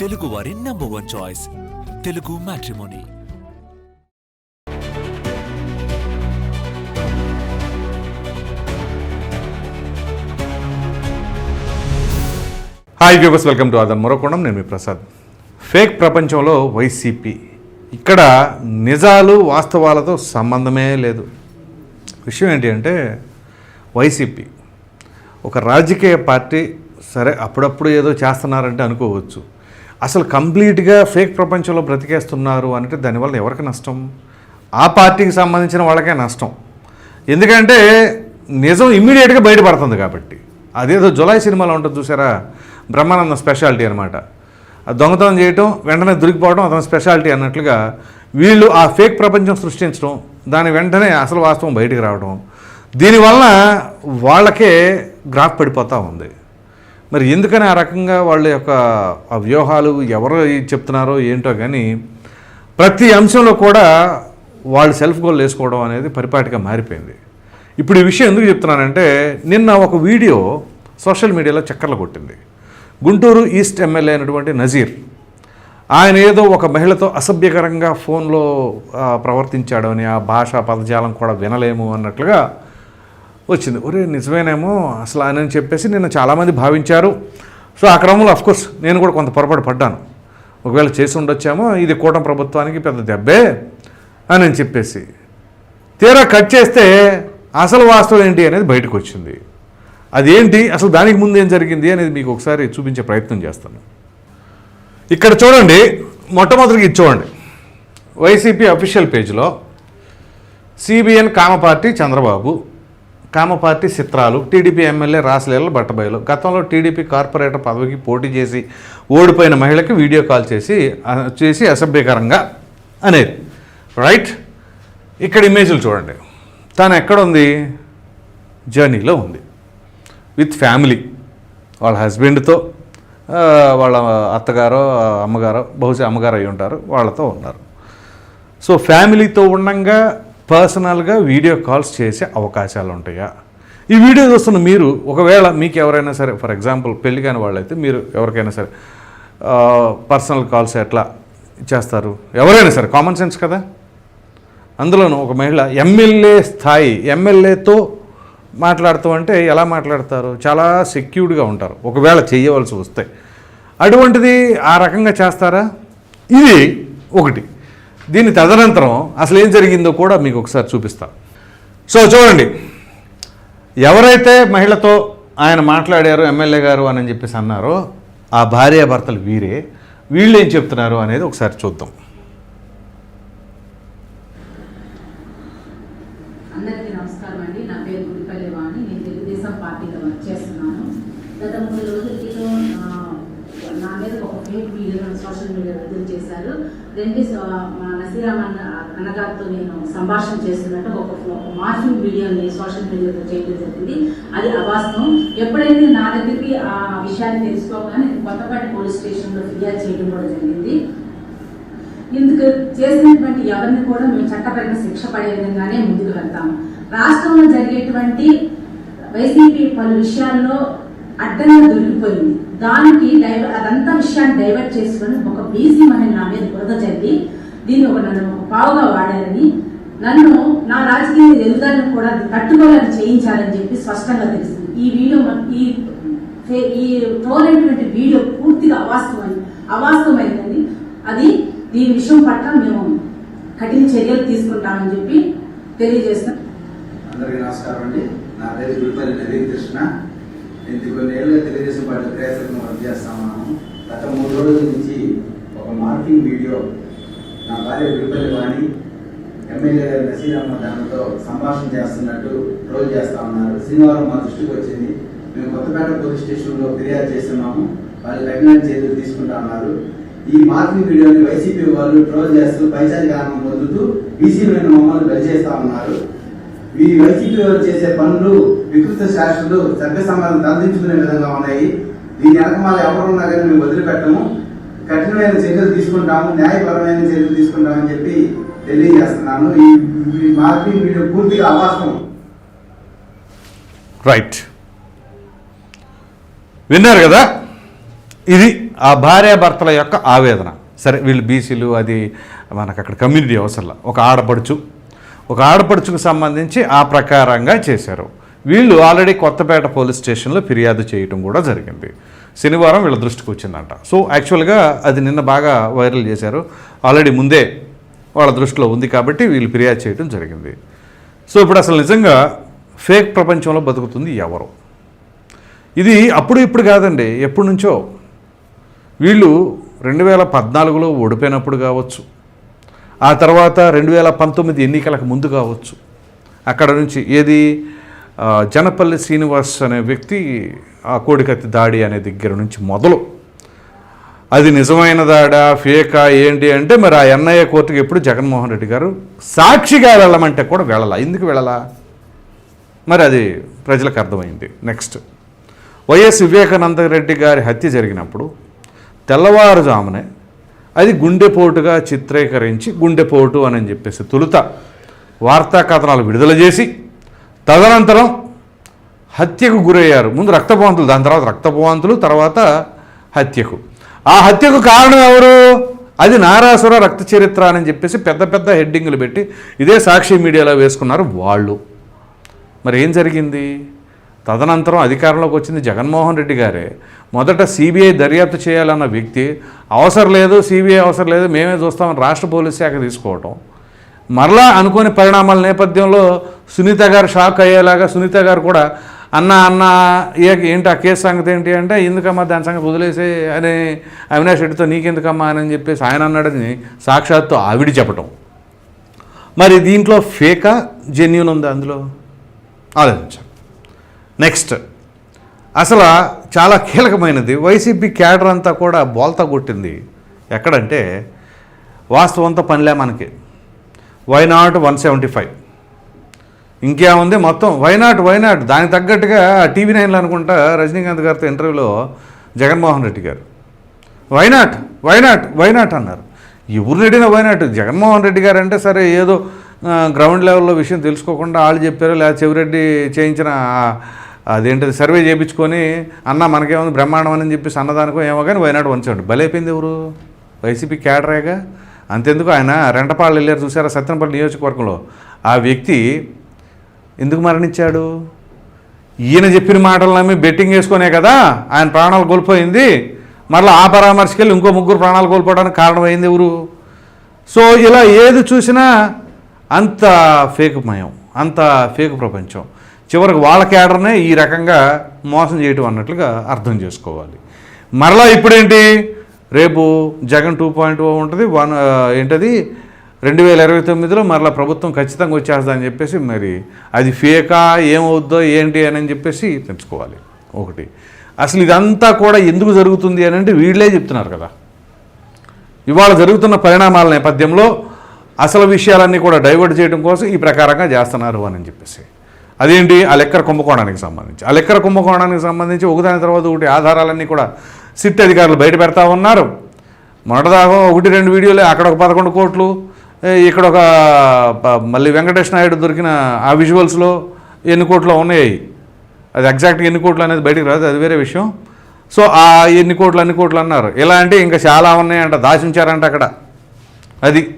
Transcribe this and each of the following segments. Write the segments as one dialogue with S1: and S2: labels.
S1: తెలుగు వారి number one choice Telugu matrimony
S2: hi viewers welcome to అదన్ మరొకొండం నేను మీ ప్రసాద్. ఫేక్ ప్రపంచంలో వైసీపీ ఇక్కడ నిజాలు వాస్తవాలతో సంబంధమే లేదు. విషయం ఏంటి అంటే వైసీపీ ఒక రాజకీయ పార్టీ సరే అప్పుడప్పుడు ఏదో చేస్తున్నారంటే అనుకోవచ్చు. అసలు కంప్లీట్గా ఫేక్ ప్రపంచంలో బ్రతికేస్తున్నారు అంటే దానివల్ల ఎవరికి నష్టం? ఆ పార్టీకి సంబంధించిన వాళ్ళకే నష్టం. ఎందుకంటే నిజం ఇమ్మీడియట్గా బయటపడుతుంది కాబట్టి. అదేదో జులై సినిమాలో ఉంటుంది చూసారా? బ్రహ్మానందం స్పెషాలిటీ అనమాట దొంగతనం చేయటం వెంటనే దొరికిపోవడం అతని స్పెషాలిటీ అన్నట్లుగా వీళ్ళు ఆ ఫేక్ ప్రపంచం సృష్టించడం దాని వెంటనే అసలు వాస్తవం బయటికి రావడం దీనివల్ల వాళ్ళకే గ్రాఫ్ పడిపోతూ ఉంది. మరి ఎందుకని ఆ రకంగా వాళ్ళ యొక్క ఆ వ్యూహాలు ఎవరు చెప్తున్నారో ఏంటో కానీ ప్రతి అంశంలో కూడా వాళ్ళు సెల్ఫ్ గోల్ వేసుకోవడం అనేది పరిపాటిగా మారిపోయింది. ఇప్పుడు ఈ విషయం ఎందుకు చెప్తున్నానంటే నిన్న ఒక వీడియో సోషల్ మీడియాలో చక్కర్లు కొట్టింది. గుంటూరు ఈస్ట్ ఎమ్మెల్యే అయినటువంటి నజీర్ ఆయన ఏదో ఒక మహిళతో అసభ్యకరంగా ఫోన్లో ప్రవర్తించాడని ప్రవర్తించాడు అని ఆ భాష పదజాలం కూడా వినలేము అన్నట్లుగా వచ్చింది. ఒరే నిజమేనేమో? అసలు అని చెప్పేసి నిన్న చాలామంది భావించారు. సో ఆ క్రమంలో అఫ్కోర్స్ నేను కూడా కొంత పొరపాటు పడ్డాను. ఒకవేళ చేసి ఉండొచ్చామో ఇది కూటమి ప్రభుత్వానికి పెద్ద దెబ్బే అని చెప్పేసి. తీరా కట్ చేస్తే అసలు వాస్తవం ఏంటి అనేది బయటకు వచ్చింది. అదేంటి? అసలు దానికి ముందు ఏం జరిగింది అనేది మీకు ఒకసారి చూపించే ప్రయత్నం చేస్తాను. ఇక్కడ చూడండి మొట్టమొదటికి ఇది చూడండి. వైసీపీ అఫీషియల్ పేజ్లో సిబిఎన్ కామపార్టీ చంద్రబాబు కామ పార్టీ చిత్రాలు టీడీపీ ఎమ్మెల్యే రాసలీల బట్టబయలు. గతంలో టీడీపీ కార్పొరేటర్ పదవికి పోటీ చేసి ఓడిపోయిన మహిళకి వీడియో కాల్ చేసి చేసి అసభ్యకరంగా అనేది రైట్? ఇక్కడ ఇమేజ్లు చూడండి. తను ఎక్కడుంది? జర్నీలో ఉంది. With family. వాళ్ళ హస్బెండ్తో వాళ్ళ అత్తగారో అమ్మగారో బహుశా అమ్మగారు అయి ఉంటారు వాళ్ళతో ఉన్నారు. సో ఫ్యామిలీతో ఉండంగా పర్సనల్గా వీడియో కాల్స్ చేసే అవకాశాలు ఉంటాయా ఈ వీడియో చూస్తున్న మీరు ఒకవేళ మీకు ఎవరైనా సరే ఫర్ ఎగ్జాంపుల్ పెళ్ళి కాని వాళ్ళైతే మీరు ఎవరికైనా సరే పర్సనల్ కాల్స్ ఎట్లా చేస్తారు? ఎవరైనా సరే కామన్ సెన్స్ కదా? అందులోనూ ఒక మహిళ ఎమ్మెల్యే స్థాయి ఎమ్మెల్యేతో మాట్లాడుతూ అంటే ఎలా మాట్లాడతారు? చాలా సెక్యూర్డ్గా ఉంటారు. ఒకవేళ చేయవలసి వస్తే. అటువంటిది ఆ రకంగా చేస్తారా? ఇది ఒకటి. దీని తదనంతరం అసలు ఏం జరిగిందో కూడా మీకు ఒకసారి చూపిస్తా. సో చూడండి ఎవరైతే మహిళతో ఆయన మాట్లాడారు ఎమ్మెల్యే గారు అని చెప్పేసి అన్నారో ఆ భార్యాభర్తలు వీరే వీళ్ళు ఏం చెప్తున్నారు అనేది ఒకసారి చూద్దాం
S3: అందరికీ నమస్కారం అండి నా పేరు గుడిపల్లి వాణి నేను తెలుగుదేశం పార్టీలో వర్క్ చేస్తున్నాను గత మూడు రోజుల క్రితం ఆ, నా మీద ఒక ఫేక్ వీడియో సోషల్ మీడియా విడుదల చేశారు రెండు మా నసీరామ్ అన్న అన్నగారితో నేను సంభాషణ చేస్తున్నట్టు ఒక ఒక మార్ఫింగ్ వీడియోని సోషల్ మీడియాలో చేయడం జరిగింది. అది అవాస్తవం. ఎప్పుడైతే నా దగ్గరికి ఆ విషయాన్ని తెలుసుకోగానే కొత్తపాటి పోలీస్ స్టేషన్లో ఫిర్యాదు చేయడం కూడా జరిగింది. ఇందుకు చేసినటువంటి ఎవరిని కూడా మేము చట్టపరంగా శిక్ష పడే విధంగానే ముందుకు వెళ్తాము రాష్ట్రంలో జరిగేటువంటి వైసీపీ పలు విషయాల్లో అడ్డంగా దొరికిపోయింది. దానికి డైవ అదంతా విషయాన్ని డైవర్ట్ చేసుకొని ఒక బీసీ మహిళ నా మీద బురద చల్లి దీన్ని ఒక నన్ను ఒక పావుగా వాడారని నన్ను నా రాజకీయ ఎదుగుదలను కూడా తట్టుకోవాలని చేయించాలని చెప్పి స్పష్టంగా తెలుస్తుంది. ఈ వీడియో ఈ ఈ ట్రోల్ అయినటువంటి వీడియో పూర్తిగా అవాస్తవమైన అవాస్తవమైందండి అది దీని విషయం పట్ల మేము కఠిన చర్యలు తీసుకుంటామని చెప్పి తెలియజేస్తాం
S4: అందరికీ నమస్కారం అండి. నా పేరు గుడిపల్లి నవీన్ కృష్ణ. నేను కొన్ని ఏళ్ళుగా తెలుగుదేశం పార్టీ ప్రేక్షకులను వర్క్ చేస్తాను గత మూడు రోజుల నుంచి ఒక మార్కింగ్ వీడియో నా భార్య గుడిపల్లి వాణి ఎమ్మెల్యే గారు నసీరమ్మ దానితో సంభాషణ చేస్తున్నట్టు ట్రోల్ చేస్తా ఉన్నారు. శనివారం మా దృష్టికి వచ్చింది. మేము కొత్తపేట పోలీస్ స్టేషన్లో ఫిర్యాదు చేస్తున్నాము. వాళ్ళు తగిన చర్యలు తీసుకుంటా ఉన్నారు. ఈ మార్కింగ్ వీడియోని వైసీపీ వాళ్ళు ట్రోల్ చేస్తూ పైచారి కారణం పొందుతూ బీసీలైన మమ్మల్ని బలి చేస్తా ఉన్నారు. ఈ వైసీపీ వాళ్ళు చేసే పనులు వికృత శాస్త్రులు సభ్య సమాజం తరలించుకునే విధంగా ఉన్నాయి. దీని వెనకమాల ఎవరున్నా కానీ మేము వదిలిపెట్టము. కఠినమైన చర్యలు తీసుకుంటాము. న్యాయపరమైన చర్యలు తీసుకుంటామని చెప్పి తెలియజేస్తున్నాను. ఈ ఈ వీడియో పూర్తిగా అవాస్తవం
S2: రైట్ విన్నారు కదా? ఇది ఆ భార్యాభర్తల యొక్క ఆవేదన. సరే వీళ్ళు బీసీలు అది మనకు అక్కడ కమ్యూనిటీ అవసరంలా. ఒక ఆడపడుచు. ఒక ఆడపడుచుకు సంబంధించి ఆ ప్రకారంగా చేశారు. వీళ్ళు ఆల్రెడీ కొత్తపేట పోలీస్ స్టేషన్లో ఫిర్యాదు చేయటం కూడా జరిగింది. శనివారం వీళ్ళ దృష్టికి వచ్చిందంట. సో యాక్చువల్గా అది నిన్న బాగా వైరల్ చేశారు. ఆల్రెడీ ముందే వాళ్ళ దృష్టిలో ఉంది కాబట్టి వీళ్ళు ఫిర్యాదు చేయడం జరిగింది. సో ఇప్పుడు అసలు నిజంగా ఫేక్ ప్రపంచంలో బతుకుతుంది ఎవరు? ఇది అప్పుడు ఇప్పుడు కాదండి ఎప్పటి నుంచో. వీళ్ళు రెండు వేల పద్నాలుగులో ఓడిపోయినప్పుడు కావచ్చు. ఆ తర్వాత రెండు వేల పంతొమ్మిది ఎన్నికలకు ముందు కావచ్చు. అక్కడ నుంచి ఏది? జనపల్లి శ్రీనివాస్ అనే వ్యక్తి ఆ కోడికత్తి దాడి అనే దగ్గర నుంచి మొదలు అది నిజమైనదాడా ఫేకా ఏంటి అంటే మరి ఆ ఎన్ఐఏ కోర్టుకి ఎప్పుడు జగన్మోహన్ రెడ్డి గారు సాక్షిగా వెళ్ళమంటే కూడా వెళ్ళాలా? ఎందుకు వెళ్ళాల? మరి అది ప్రజలకు అర్థమైంది. నెక్స్ట్. వైఎస్ వివేకానంద రెడ్డి గారి హత్య జరిగినప్పుడు తెల్లవారుజామునే అది గుండెపోటుగా చిత్రీకరించి గుండెపోటు అని చెప్పేసి తొలుత వార్తా కథనాలు విడుదల చేసి తదనంతరం హత్యకు గురయ్యారు. ముందు రక్తపోవంతులు దాని తర్వాత రక్తపోవంతులు తర్వాత హత్యకు. ఆ హత్యకు కారణం ఎవరు? అది నారాసుర రక్త చరిత్ర అని చెప్పేసి పెద్ద పెద్ద హెడ్డింగ్లు పెట్టి ఇదే సాక్షి మీడియాలో వేసుకున్నారు వాళ్ళు. మరి ఏం జరిగింది? తదనంతరం అధికారంలోకి వచ్చింది జగన్మోహన్ రెడ్డి గారే. మొదట సిబిఐ దర్యాప్తు చేయాలన్న వ్యక్తి అవసరం లేదు సిబిఐ అవసరం లేదు మేమే చూస్తామని రాష్ట్ర పోలీస్ శాఖ తీసుకోవటం. మరలా అనుకోని పరిణామాల నేపథ్యంలో సునీత గారు షాక్ అయ్యేలాగా సునీత గారు కూడా అన్న అన్న ఏంటి ఆ కేసు సంగతి ఏంటి అంటే ఎందుకమ్మా దాని సంగతి వదిలేసే అని అవినాష్ రెడ్డితో నీకెందుకమ్మా అని చెప్పేసి ఆయన అన్నాడని సాక్షాత్తు ఆవిడి చెప్పటం. మరి దీంట్లో ఫేకా జెన్యున్ ఉందా అందులో? ఆలోచించాలి నెక్స్ట్ అసలు చాలా కీలకమైనది. వైసీపీ క్యాడర్ అంతా కూడా బోల్తా కొట్టింది. ఎక్కడంటే వాస్తవంతో పనిలే మనకి. Why not one seventy five ఇంకేముంది? మొత్తం వైనాట్ వైనాట్ దానికి తగ్గట్టుగా టీవీ నైన్లో అనుకుంటా రజనీకాంత్ గారితో ఇంటర్వ్యూలో జగన్మోహన్ రెడ్డి గారు. వైనాట్ వైనాట్ వైనాట్ అన్నారు. ఎవరు రెడ్డిన వైనాట్ జగన్మోహన్ రెడ్డి గారు అంటే సరే ఏదో గ్రౌండ్ లెవెల్లో విషయం తెలుసుకోకుండా వాళ్ళు చెప్పారు లేదా చెవిరెడ్డి చేయించిన అదేంటిది సర్వే చేయించుకొని అన్న మనకేముంది బ్రహ్మాండం అని చెప్పేసి అన్నదానికో ఏమో కానీ వైనాడు వంచండి. బలైపోయింది ఎవరు? వైసీపీ క్యాడరేగా? అంతెందుకు ఆయన రెంటపాళ్ళు వెళ్ళారు చూసారా సత్యనపల్లి నియోజకవర్గంలో. ఆ వ్యక్తి ఎందుకు మరణించాడు? ఈయన చెప్పిన మాటలు నమ్మి బెట్టింగ్ వేసుకునే కదా ఆయన ప్రాణాలు కోల్పోయింది. మరలా ఆ పరామర్శకి వెళ్ళి ఇంకో ముగ్గురు ప్రాణాలు కోల్పోవడానికి కారణమైంది ఎవరు? సో ఇలా ఏది చూసినా అంత ఫేక్ మయం అంత ఫేక్ ప్రపంచం. చివరికి వాళ్ళ కేడర్నే ఈ రకంగా మోసం చేయటం అన్నట్లుగా అర్థం చేసుకోవాలి. మరలా ఇప్పుడేంటి? రేపు జగన్ టూ పాయింట్ ఓ ఉంటుంది వన్ ఏంటది? రెండు వేల ఇరవై తొమ్మిదిలో మరలా ప్రభుత్వం ఖచ్చితంగా వచ్చేస్తుందని చెప్పేసి మరి అది ఫేకా ఏమవుద్దో ఏంటి అని చెప్పేసి తెలుసుకోవాలి. ఒకటి. అసలు ఇదంతా కూడా ఎందుకు జరుగుతుంది అని అంటే వీళ్ళే చెప్తున్నారు కదా. ఇవాళ జరుగుతున్న పరిణామాల నేపథ్యంలో అసలు విషయాలన్నీ కూడా డైవర్ట్ చేయడం కోసం ఈ ప్రకారంగా చేస్తున్నారు అని చెప్పేసి. అదేంటి? ఆ లెక్కర కుంభకోణానికి సంబంధించి. ఆ లెక్కర కుంభకోణానికి సంబంధించి ఒకదాని తర్వాత ఒకటి ఆధారాలన్నీ కూడా సిట్ అధికారులు బయట పెడతా ఉన్నారు. మొదటిదాకా ఒకటి రెండు వీడియోలే అక్కడ ఒక పదకొండు కోట్లు ఇక్కడ ఒక ప- మళ్ళీ వెంకటేష్ నాయుడు దొరికిన ఆ విజువల్స్లో ఎన్ని కోట్లు ఉన్నాయి? అది ఎగ్జాక్ట్గా ఎన్ని కోట్లు అనేది బయటికి రాదు అది వేరే విషయం. సో ఆ ఎన్ని కోట్లు అన్ని కోట్లు అన్నారు. ఇలా అంటే ఇంకా చాలా ఉన్నాయంట దాచించారంట అక్కడ. అది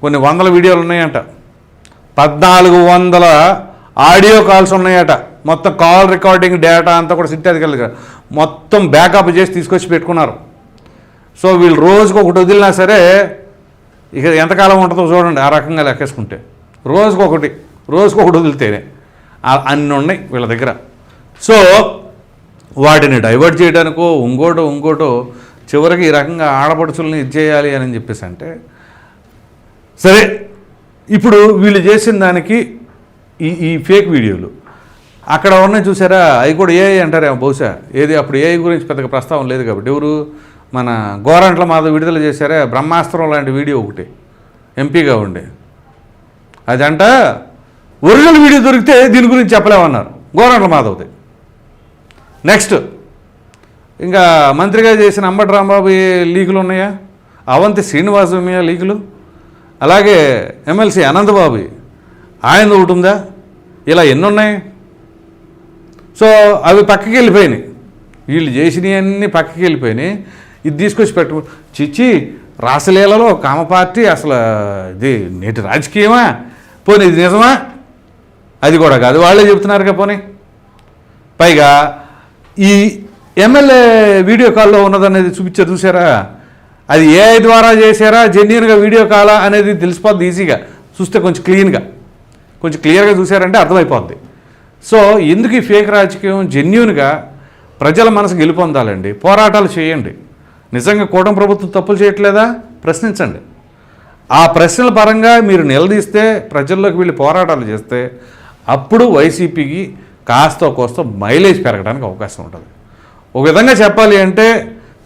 S2: కొన్ని వందల వీడియోలు ఉన్నాయంట. పద్నాలుగు వందల ఆడియో కాల్స్ ఉన్నాయట. మొత్తం కాల్ రికార్డింగ్ డేటా అంతా కూడా సిట్ అధికారులు మొత్తం బ్యాకప్ చేసి తీసుకొచ్చి పెట్టుకున్నారు. సో వీళ్ళు రోజుకు ఒకటి వదిలినా సరే ఇక ఎంతకాలం ఉంటుందో చూడండి ఆ రకంగా లెక్కేసుకుంటే. రోజుకొకటి రోజుకొకటి వదిలితేనే అన్ని ఉన్నాయి వీళ్ళ దగ్గర. సో వాటిని డైవర్ట్ చేయడానికో ఇంకోటో ఇంకోటో చివరికి ఈ రకంగా ఆడపడుచుల్ని ఇది చేయాలి అని చెప్పేసి అంటే సరే ఇప్పుడు వీళ్ళు చేసిన దానికి ఈ ఈ ఫేక్ వీడియోలు. అక్కడ ఉన్నాయి చూసారా? అవి కూడా ఏఐ అంటారేమో బహుశా. ఏది అప్పుడు ఏఐ గురించి పెద్దగా ప్రస్తావన లేదు కాబట్టి. ఎవరు? మన గోరంట్ల మాధవ్ విడుదల చేశారే బ్రహ్మాస్త్రం లాంటి వీడియో ఒకటి. ఎంపీగా ఉండే. అదంట ఒరిజినల్ వీడియో దొరికితే దీని గురించి చెప్పలేమన్నారు. గోరంట్ల మాధవ్ది. నెక్స్ట్ ఇంకా మంత్రిగా చేసిన అంబటి రాంబాబు లీకులు ఉన్నాయా? అవంతి శ్రీనివాసమయ్య లీకులు? అలాగే ఎమ్మెల్సీ అనంతబాబు ఆయన ఒకటి ఉందా? ఇలా ఎన్ని ఉన్నాయి సో అవి పక్కకి వెళ్ళిపోయినాయి. వీళ్ళు చేసినవన్నీ పక్కకి వెళ్ళిపోయినాయి. ఇది తీసుకొచ్చి పెట్టు. చిచ్చి రాసలీలలో కామ పార్టీ అసలు ఇది నేటి రాజకీయమా? పోనీ ఇది నిజమా? అది కూడా కాదు. వాళ్ళే చెబుతున్నారుగా పోనీ. పైగా ఈ ఎమ్మెల్యే వీడియో కాల్లో ఉన్నదనేది చూపించారు చూసారా అది ఏఐ ద్వారా చేశారా? జెన్యున్గా వీడియో కాలా అనేది తెలిసిపోద్ది ఈజీగా. చూస్తే కొంచెం క్లీన్గా. కొంచెం క్లియర్గా చూసారంటే అర్థమైపోద్ది. సో ఎందుకు ఈ ఫేక్ రాజకీయం జెన్యున్గా ప్రజల మనసు గెలుపొందాలండి? పోరాటాలు చేయండి. నిజంగా కూటమి ప్రభుత్వం తప్పులు చేయట్లేదా? ప్రశ్నించండి. ఆ ప్రశ్నల పరంగా మీరు నిలదీస్తే ప్రజల్లోకి వెళ్ళి పోరాటాలు చేస్తే అప్పుడు వైసీపీకి కాస్త కోస్త మైలేజ్ పెరగడానికి అవకాశం ఉంటుంది. ఒక విధంగా చెప్పాలి అంటే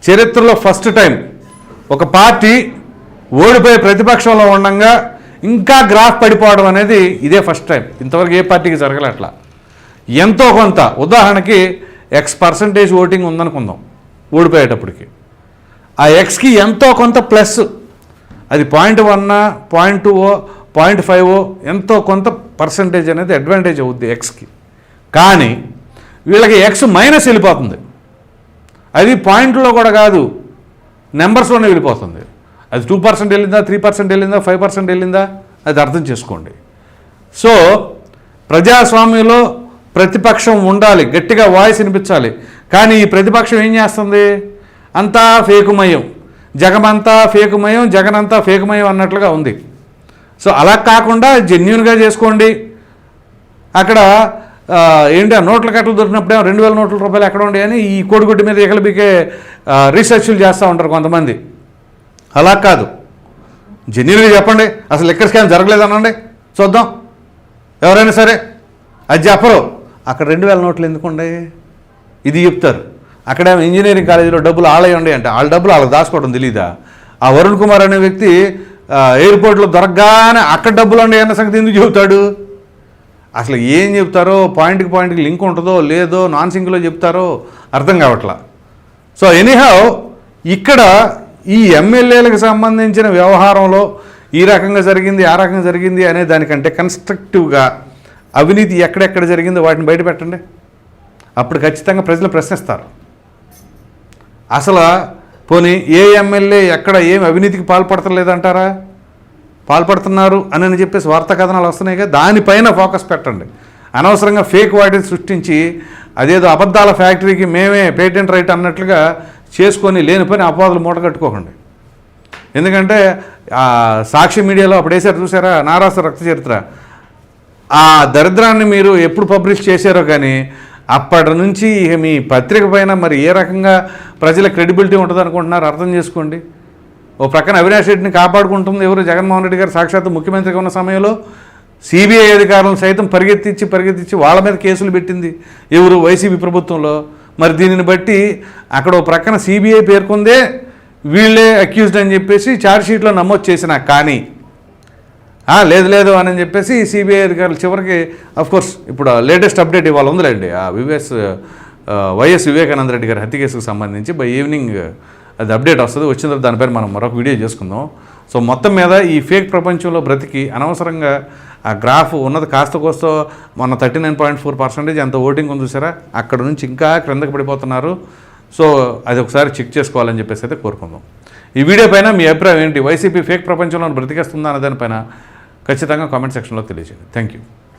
S2: చరిత్రలో ఫస్ట్ టైం ఒక పార్టీ ఓడిపోయే ప్రతిపక్షంలో ఉండగా ఇంకా గ్రాఫ్ పడిపోవడం అనేది ఇదే ఫస్ట్ టైం. ఇంతవరకు ఏ పార్టీకి జరగలే అట్లా. ఎంతో కొంత. ఉదాహరణకి ఎక్స్ పర్సంటేజ్ ఓటింగ్ ఉందనుకుందాం ఓడిపోయేటప్పటికి. ఆ ఎక్స్కి ఎంతో కొంత ప్లస్. అది point one point two point five ఎంతో కొంత పర్సంటేజ్ అనేది అడ్వాంటేజ్ అవుద్ది ఎక్స్కి కానీ వీళ్ళకి ఎక్స్ మైనస్ వెళ్ళిపోతుంది. అది పాయింట్లో కూడా కాదు నెంబర్స్లోనే వెళ్ళిపోతుంది. అది టూ పర్సెంట్ వెళ్ళిందా త్రీ పర్సెంట్ వెళ్ళిందా ఫైవ్ పర్సెంట్ వెళ్ళిందా అది అర్థం చేసుకోండి. సో ప్రజాస్వామ్యంలో ప్రతిపక్షం ఉండాలి గట్టిగా వాయిస్ వినిపించాలి. కానీ ఈ ప్రతిపక్షం ఏం చేస్తుంది? అంతా ఫేకుమయం. జగమంతా ఫేకుమయం జగనంతా ఫేకుమయం అన్నట్లుగా ఉంది. సో అలా కాకుండా జెన్యున్గా చేసుకోండి. అక్కడ ఏంటి ఆ నోట్ల కట్టలు దొరికినప్పుడే రెండు వేల నోట్ల రూపాయలు ఎక్కడ ఉండే అని ఈ కోడిగుడ్డి మీద ఎగలబీకే రీసెర్చ్లు చేస్తూ ఉంటారు కొంతమంది. అలా కాదు. జెన్యున్గా చెప్పండి. అసలు ఎక్కడ స్కామ్ జరగలేదనండి. చూద్దాం. ఎవరైనా సరే. అది చెప్పరు. అక్కడ రెండు వేల నోట్లు ఎందుకుండే ఇది చెప్తారు. అక్కడ ఇంజనీరింగ్ కాలేజీలో డబ్బులు ఆలయ ఉండే అంటే. వాళ్ళ డబ్బులు వాళ్ళకి దాచుకోవడం తెలీదా? ఆ వరుణ్ కుమార్ అనే వ్యక్తి ఎయిర్పోర్ట్లో దొరకగానే అక్కడ డబ్బులు ఉండే అన్న సంగతి ఎందుకు చెబుతాడు? అసలు ఏం చెప్తారో పాయింట్కి పాయింట్కి లింక్ ఉంటుందో లేదో నాన్ సింక్లో చెప్తారో అర్థం కావట్లా. సో ఎనీహౌ ఇక్కడ ఈ ఎమ్మెల్యేలకు సంబంధించిన వ్యవహారంలో ఈ రకంగా జరిగింది ఆ రకంగా జరిగింది అనే దానికంటే కన్స్ట్రక్టివ్గా అవినీతి ఎక్కడెక్కడ జరిగిందో వాటిని బయట పెట్టండి. అప్పుడు ఖచ్చితంగా ప్రజలు ప్రశ్నిస్తారు. అసలు పోనీ ఏ ఎమ్మెల్యే ఎక్కడ ఏం అవినీతికి పాల్పడతలేదంటారా పాల్పడుతున్నారు అని అని చెప్పేసి వార్తా కథనాలు వస్తున్నాయిగా దానిపైన ఫోకస్ పెట్టండి. అనవసరంగా ఫేక్ వాటిని సృష్టించి అదేదో అబద్ధాల ఫ్యాక్టరీకి మేమే పేటెంట్ రైట్ అన్నట్లుగా చేసుకొని లేనిపోయిన అపవాదులు మూట కట్టుకోకండి. ఎందుకంటే సాక్షి మీడియాలో అప్పుడు వేసారు చూసారా? నారాస రక్త చరిత్ర. ఆ దరిద్రాన్ని మీరు ఎప్పుడు పబ్లిష్ చేశారో కానీ అప్పటి నుంచి ఇక మీ పత్రిక పైన మరి ఏ రకంగా ప్రజల క్రెడిబిలిటీ ఉంటుంది అనుకుంటున్నారు అర్థం చేసుకోండి. ఓ ప్రక్కన అవినాష్ రెడ్డిని కాపాడుకుంటుంది ఎవరు? జగన్మోహన్ రెడ్డి గారు సాక్షాత్తు ముఖ్యమంత్రిగా ఉన్న సమయంలో సిబిఐ అధికారులను సైతం పరిగెత్తించి పరిగెత్తించి వాళ్ళ మీద కేసులు పెట్టింది ఎవరు? వైసీపీ ప్రభుత్వంలో. మరి దీనిని బట్టి అక్కడ ఓ ప్రక్కన సిబిఐ పేర్కొందే వీళ్ళే అక్యూజ్డ్ అని చెప్పేసి ఛార్జ్షీట్లో నమోదు చేసిన కానీ లేదు లేదు అని చెప్పేసి సిబిఐ అధికారులు చివరికి కోర్స్ ఇప్పుడు లేటెస్ట్ అప్డేట్ ఇవాళ ఉందిలేండి. ఆ వివేస్ వైఎస్ వివేకానంద రెడ్డి గారి హత్య కేసుకు సంబంధించి బై ఈవినింగ్ అది అప్డేట్ వస్తుంది. వచ్చిన తర్వాత దానిపైన మనం మరొక వీడియో చేసుకుందాం. సో మొత్తం మీద ఈ ఫేక్ ప్రపంచంలో బ్రతికి అనవసరంగా ఆ గ్రాఫ్ ఉన్నది కాస్త కోస్త మొన్న thirty nine point four percentage ఎంత ఓటింగ్ ఉంది చూసారా? అక్కడ నుంచి ఇంకా క్రిందకి పడిపోతున్నారు. సో అది ఒకసారి చెక్ చేసుకోవాలని చెప్పేసి అయితే కోరుకుందాం. ఈ వీడియో పైన మీ అభిప్రాయం ఏంటి? వైసీపీ ఫేక్ ప్రపంచంలో బ్రతికేస్తుందా అనే దానిపైన ఖచ్చితంగా కామెంట్ సెక్షన్లో తెలియజేయండి. Thank you